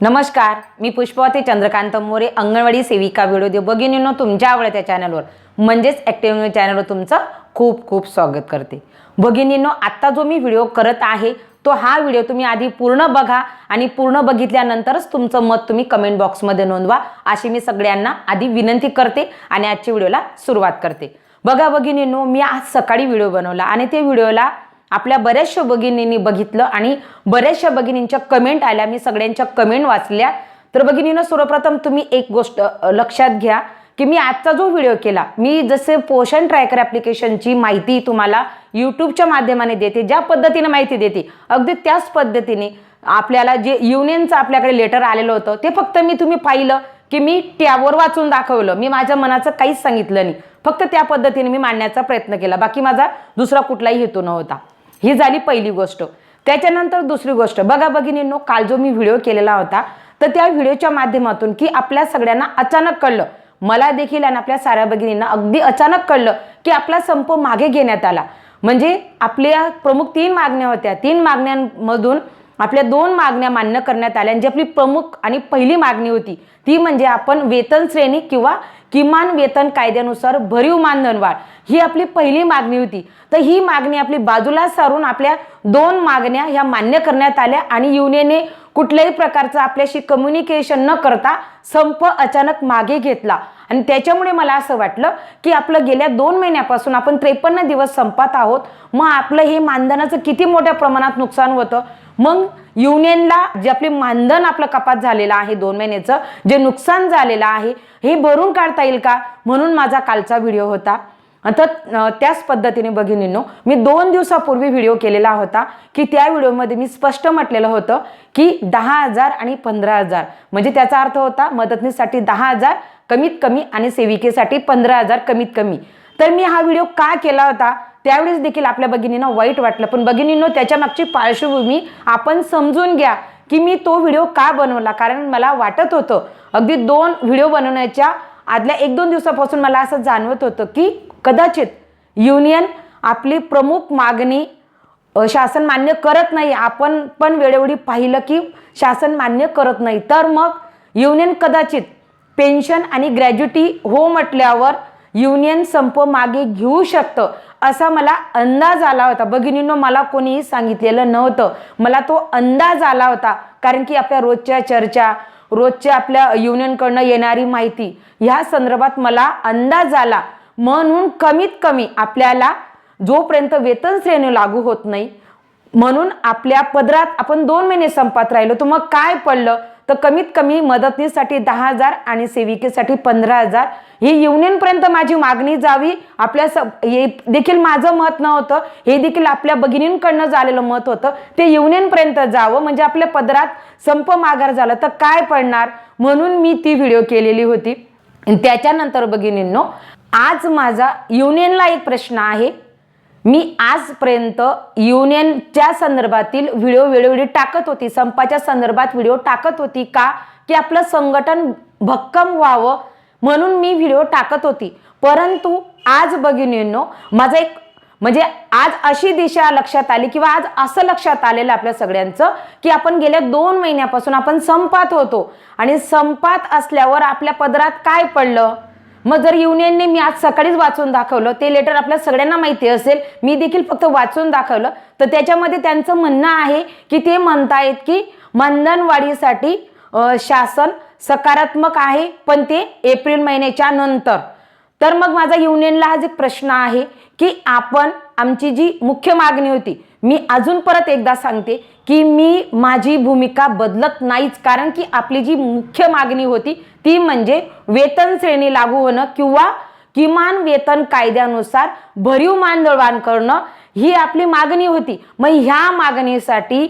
नमस्कार मी पुष्पवती चंद्रकांत मोरे अंगणवाडी सेविका व्हिडिओ दे भगिनींनो तुमच्या आवडत्या चॅनलवर म्हणजेच ॲक्टिव्ह न्यूज चॅनलवर तुमचं खूप खूप स्वागत करते. भगिनींनो आत्ता जो मी व्हिडिओ करत आहे तो हा व्हिडिओ तुम्ही आधी पूर्ण बघा आणि पूर्ण बघितल्यानंतरच तुमचं मत तुम्ही कमेंट बॉक्समध्ये नोंदवा अशी मी सगळ्यांना आधी विनंती करते आणि आजच्या व्हिडिओला सुरुवात करते. बघा भगिनींनो मी आज सकाळी व्हिडिओ बनवला आणि ते व्हिडिओला आपल्या बऱ्याचशा भगिनींनी बघितलं आणि बऱ्याचशा भगिनींच्या कमेंट आल्या. मी सगळ्यांच्या कमेंट वाचल्या. तर भगिनीनं सर्वप्रथम तुम्ही एक गोष्ट लक्षात घ्या की मी आजचा जो व्हिडिओ केला मी जसे पोषण ट्रॅकर ॲप्लिकेशनची माहिती तुम्हाला यूट्यूबच्या माध्यमाने देते ज्या पद्धतीने माहिती देते अगदी त्याच पद्धतीने आपल्याला जे युनियनचं आपल्याकडे लेटर आलेलं होतं ते फक्त मी तुम्ही पाहिलं की मी टॅबवर वाचून दाखवलं. मी माझ्या मनाचं काहीच सांगितलं नाही. फक्त त्या पद्धतीने मी मांडण्याचा प्रयत्न केला. बाकी माझा दुसरा कुठलाही हेतू नव्हता. ही झाली पहिली गोष्ट. त्याच्यानंतर दुसरी गोष्ट. बघा भगिनींनो काल जो मी व्हिडिओ केलेला होता तर त्या व्हिडिओच्या माध्यमातून की आपल्या सगळ्यांना अचानक कळलं. मला देखील आणि आपल्या साऱ्या भगिनींना अगदी अचानक कळलं की आपला संप मागे घेण्यात आला. म्हणजे आपल्या प्रमुख तीन मागण्या होत्या. तीन मागण्यांमधून आपल्या दोन मागण्या मान्य करण्यात आल्या. आणि जी आपली प्रमुख आणि पहिली मागणी होती ती म्हणजे आपण वेतन श्रेणी किंवा किमान वेतन कायद्यानुसार भरीव मानधन वाढ. ही आपली पहिली मागणी होती. तर ही मागणी आपली बाजूला सारून आपल्या दोन मागण्या ह्या मान्य करण्यात आल्या आणि युनियनने कुठल्याही प्रकारचं आपल्याशी कम्युनिकेशन न करता संप अचानक मागे घेतला. आणि त्याच्यामुळे मला असं वाटलं की आपलं गेल्या दोन महिन्यापासून आपण त्रेपन्न दिवस संपात आहोत. मग आपलं हे मानधनाचं किती मोठ्या प्रमाणात नुकसान होतं? मग युनियनला जे आपले मानधन आपलं कपात झालेलं आहे दोन महिन्याचं जे नुकसान झालेलं आहे हे भरून काढता येईल का? म्हणून माझा कालचा व्हिडिओ होता. आता त्याच पद्धतीने भगिनींनो मी दोन दिवसापूर्वी व्हिडिओ केलेला होता की त्या व्हिडिओमध्ये मी स्पष्ट म्हटलेलं होतं की दहा हजार आणि पंधरा हजार. म्हणजे त्याचा अर्थ होता मदतनीसाठी दहा हजार कमीत कमी आणि सेविकेसाठी पंधरा हजार कमीत कमी. तर मी हा व्हिडिओ का केला होता? त्यावेळेस देखील आपल्या भगिनींना वाईट वाटलं. पण भगिनींनो त्याच्या मागची पार्श्वभूमी आपण समजून घ्या की मी तो व्हिडिओ का बनवला? कारण मला वाटत होतं अगदी दोन व्हिडिओ बनवण्याच्या आदल्या एक दोन दिवसापासून मला असं जाणवत होतं की कदाचित युनियन आपली प्रमुख मागणी शासन मान्य करत नाही. आपण पण वेळोवेळी पाहिलं की शासन मान्य करत नाही. तर मग युनियन कदाचित पेन्शन आणि ग्रॅज्युटी हो म्हटल्यावर युनियन संप मागे घेऊ शकतं असा मला अंदाज आला होता. भगिनींनो मला कोणीही सांगितलेलं नव्हतं. मला तो अंदाज आला होता. कारण की आपल्या रोजच्या चर्चा रोजच्या आपल्या युनियनकडनं येणारी माहिती ह्या संदर्भात मला अंदाज आला. म्हणून कमीत कमी आपल्याला जोपर्यंत वेतन श्रेणी लागू होत नाही म्हणून आपल्या पदरात आपण दोन महिने संपात राहिलो तर मग काय पडलं? तर कमीत कमी मदतीसाठी दहा हजार आणि सेविकेसाठी पंधरा हजार. ही युनियनपर्यंत माझी मागणी जावी. आपल्या स हे देखील माझं मत नव्हतं. हे देखील आपल्या भगिनींकडनं झालेलं मत होतं. ते युनियनपर्यंत जावं म्हणजे आपल्या पदरात संप माघार झाला तर काय पडणार? म्हणून मी ती व्हिडिओ केलेली होती. त्याच्यानंतर भगिनींनो आज माझा युनियनला एक प्रश्न आहे. मी आजपर्यंत युनियनच्या संदर्भातील व्हिडिओ वेळोवेळी टाकत होती. संपाच्या संदर्भात व्हिडिओ टाकत होती का? की आपलं संघटन भक्कम व्हावं म्हणून मी व्हिडिओ टाकत होती. परंतु आज भगिनींनो माझा एक म्हणजे आज अशी दिशा लक्षात आली किंवा आज असं लक्षात आलेलं आपल्या सगळ्यांचं की आपण गेल्या दोन महिन्यापासून आपण संपात होतो. आणि संपात असल्यावर आपल्या पदरात काय पडलं? मग जर युनियनने मी आज सकाळीच वाचून दाखवलं ते लेटर आपल्या सगळ्यांना माहिती असेल मी देखील फक्त वाचून दाखवलं तर त्याच्यामध्ये त्यांचं म्हणणं आहे की ते म्हणतायत की मानधनवाढीसाठी शासन सकारात्मक आहे पण ते एप्रिल महिन्याच्या नंतर. तर मग माझा युनियनला आज एक प्रश्न आहे की आपण आमची जी मुख्य मागणी होती मी अजून परत एकदा सांगते की मी माझी भूमिका बदलत नाहीच. कारण की आपली जी मुख्य मागणी होती ती म्हणजे वेतन श्रेणी लागू होणं किंवा किमान वेतन कायद्यानुसार भरीव मानधन करणं ही आपली मागणी होती. मग ह्या मागणीसाठी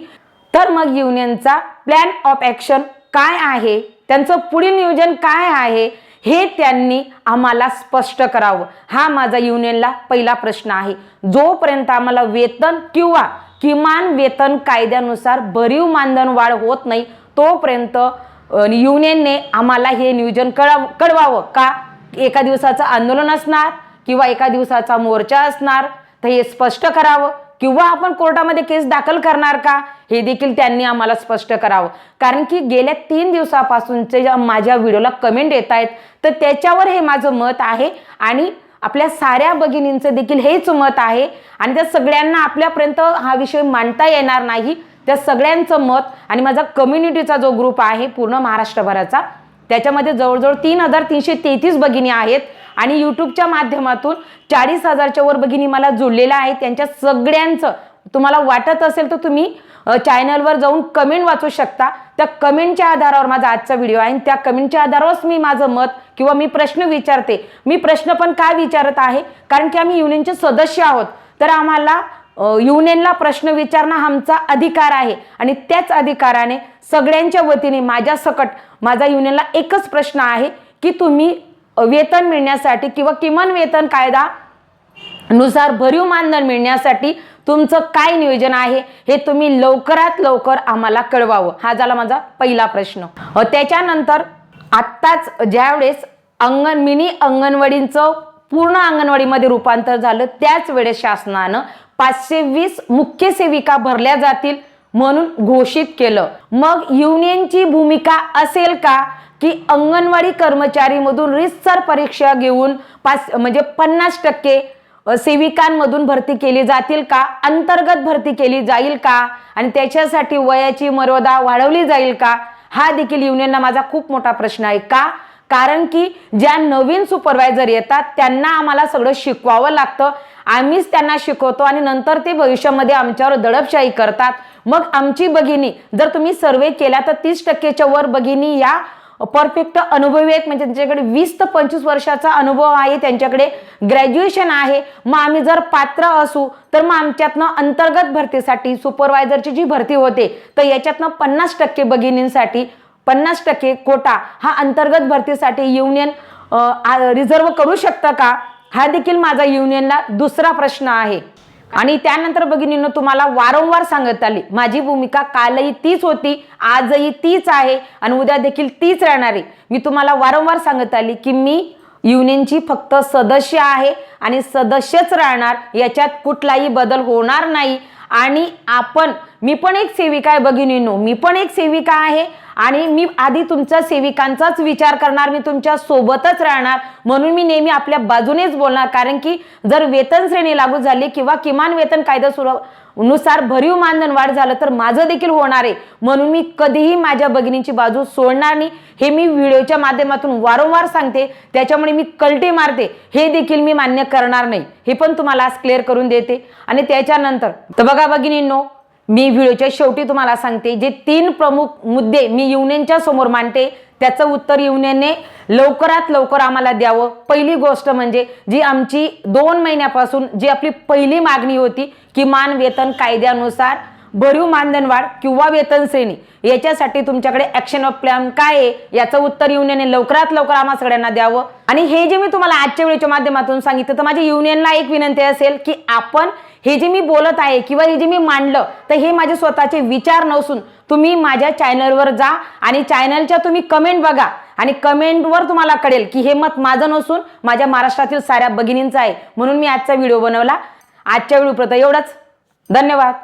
तर मग युनियनचा प्लॅन ऑफ ॲक्शन काय आहे? त्यांचं पुढील नियोजन काय आहे? हे त्यांनी आम्हाला स्पष्ट करावं. हा माझा युनियनला पहिला प्रश्न आहे. जोपर्यंत आम्हाला वेतन किंवा किमान वेतन कायद्यानुसार भरीव मानधन वाढ होत नाही तोपर्यंत युनियनने आम्हाला हे नियोजन कळाव कळवावं. का एका दिवसाचं आंदोलन असणार किंवा एका दिवसाचा मोर्चा असणार? तर हे स्पष्ट करावं. किंवा आपण कोर्टामध्ये केस दाखल करणार का? हे देखील त्यांनी आम्हाला स्पष्ट करावं. कारण की गेल्या तीन दिवसापासूनचे ज्या माझ्या व्हिडिओला कमेंट येत आहेत तर त्याच्यावर हे माझं मत आहे आणि आपल्या साऱ्या भगिनींचं देखील हेच मत आहे आणि त्या सगळ्यांना आपल्यापर्यंत हा विषय मांडता येणार नाही त्या सगळ्यांचं मत आणि माझा कम्युनिटीचा जो ग्रुप आहे पूर्ण महाराष्ट्रभराचा त्याच्यामध्ये जवळजवळ तीन हजार तीनशे तेहतीस भगिनी आहेत. आणि यूट्यूबच्या माध्यमातून चाळीस हजारच्या वर भगिनी मला जोडलेल्या आहेत त्यांच्या सगळ्यांचं तुम्हाला वाटत असेल तर तुम्ही चॅनलवर जाऊन कमेंट वाचू शकता. त्या कमेंटच्या आधारावर माझा आजचा व्हिडिओ आहे. आणि त्या कमेंटच्या आधारावरच मी माझं मत किंवा मी प्रश्न विचारते. मी प्रश्न पण काय विचारत आहे? कारण की आम्ही युनियनचे सदस्य आहोत. तर आम्हाला युनियनला प्रश्न विचारणं आमचा अधिकार आहे. आणि त्याच अधिकाराने सगळ्यांच्या वतीने माझ्या सकट माझा युनियनला एकच प्रश्न आहे की तुम्ही वेतन मिळण्यासाठी किंवा किमान वेतन कायदा नुसार भरीव मानधन मिळण्यासाठी तुमचं काय नियोजन आहे हे तुम्ही लवकरात लवकर आम्हाला कळवावं. हा झाला माझा पहिला प्रश्न. त्याच्यानंतर आत्ताच ज्यावेळेस अंगण मिनी अंगणवाडींचं पूर्ण अंगणवाडीमध्ये रूपांतर झालं त्याच वेळेस शासनानं पाचशे वीस मुख्य सेविका भरल्या जातील. म्हणून घोषित केलं. मग युनियनची भूमिका असेल का? की अंगणवाडी कर्मचारीमधून रितसर परीक्षा घेऊन पाच म्हणजे पन्नास टक्के सेविकांमधून भरती केली जातील का? अंतर्गत भरती केली जाईल का? आणि त्याच्यासाठी वयाची मर्यादा वाढवली जाईल का? हा देखील युनियनला माझा खूप मोठा प्रश्न आहे. का? कारण की ज्या नवीन सुपरवायझर येतात त्यांना आम्हाला सगळं शिकवावं लागतं. आम्हीच त्यांना शिकवतो आणि नंतर ते भविष्यामध्ये आमच्यावर दडपशाही करतात. मग आमची भगिनी जर तुम्ही सर्वे केला तर तीस टक्केच्या वर भगिनी या परफेक्ट अनुभवी आहेत. म्हणजे त्यांच्याकडे वीस ते पंचवीस वर्षाचा अनुभव आहे त्यांच्याकडे ग्रॅज्युएशन आहे. मग आम्ही जर पात्र असू तर मग आमच्यातनं अंतर्गत भरतीसाठी सुपरवायझरची जी भरती होते तर याच्यातनं पन्नास टक्के भगिनींसाठी पन्नास टक्के कोटा हा अंतर्गत भरतीसाठी युनियन रिझर्व करू शकतं का? हा देखील माझा युनियनला दुसरा प्रश्न आहे. आणि त्यानंतर भगिनीनं तुम्हाला वारंवार सांगत आली माझी भूमिका कालही तीच होती आजही तीच आहे आणि उद्या देखील तीच राहणार आहे. मी तुम्हाला वारंवार सांगत आली की मी युनियनची फक्त सदस्य आहे आणि सदस्यच राहणार याच्यात कुठलाही बदल होणार नाही. आणि आपण मी पण एक सेविका आहे भगिनीनो मी पण एक सेविका आहे आणि मी आधी तुमच्या सेविकांचाच विचार करणार मी तुमच्या सोबतच राहणार. म्हणून मी नेहमी आपल्या बाजूनेच बोलणार कारण की जर वेतन श्रेणी लागू झाली किंवा किमान वेतन कायदा सुरू नुसार भरीव मानधन वाढ झालं तर माझं देखील होणार आहे. म्हणून मी कधीही माझ्या भगिनींची बाजू सोडणार नाही. हे मी व्हिडिओच्या माध्यमातून वारंवार सांगते. त्याच्यामुळे मी कलटी मारते. हे देखील मी मान्य करणार नाही. हे पण तुम्हाला आज क्लिअर करून देते. आणि त्याच्यानंतर तर बघा भगिनींनो मी व्हिडिओच्या शेवटी तुम्हाला सांगते जे तीन प्रमुख मुद्दे मी युनियनच्या समोर मांडते त्याचं उत्तर युनियनने लवकरात लवकर आम्हाला द्यावं. पहिली गोष्ट म्हणजे जी आमची दोन महिन्यापासून जी आपली पहिली मागणी होती किमान वेतन कायद्यानुसार भरीव मानधन वाढ किंवा वेतन श्रेणी याच्यासाठी तुमच्याकडे ऍक्शन ऑफ प्लॅन काय आहे? याचं उत्तर युनियनने लवकरात लवकर आम्हा सगळ्यांना द्यावं. आणि हे जे मी तुम्हाला आजच्या वेळेच्या माध्यमातून सांगितलं तर माझ्या युनियनला एक विनंती असेल की आपण हे जे मी बोलत आहे किंवा हे जे मी मांडलं तर हे माझे स्वतःचे विचार नसून तुम्ही माझ्या चॅनलवर जा आणि चॅनलच्या तुम्ही कमेंट बघा. आणि कमेंटवर तुम्हाला कळेल की हे मत माझं नसून माझ्या महाराष्ट्रातील साऱ्या भगिनींचं आहे. म्हणून मी आजचा व्हिडिओ बनवला. आजच्या व्हिडिओ एवढंच. धन्यवाद.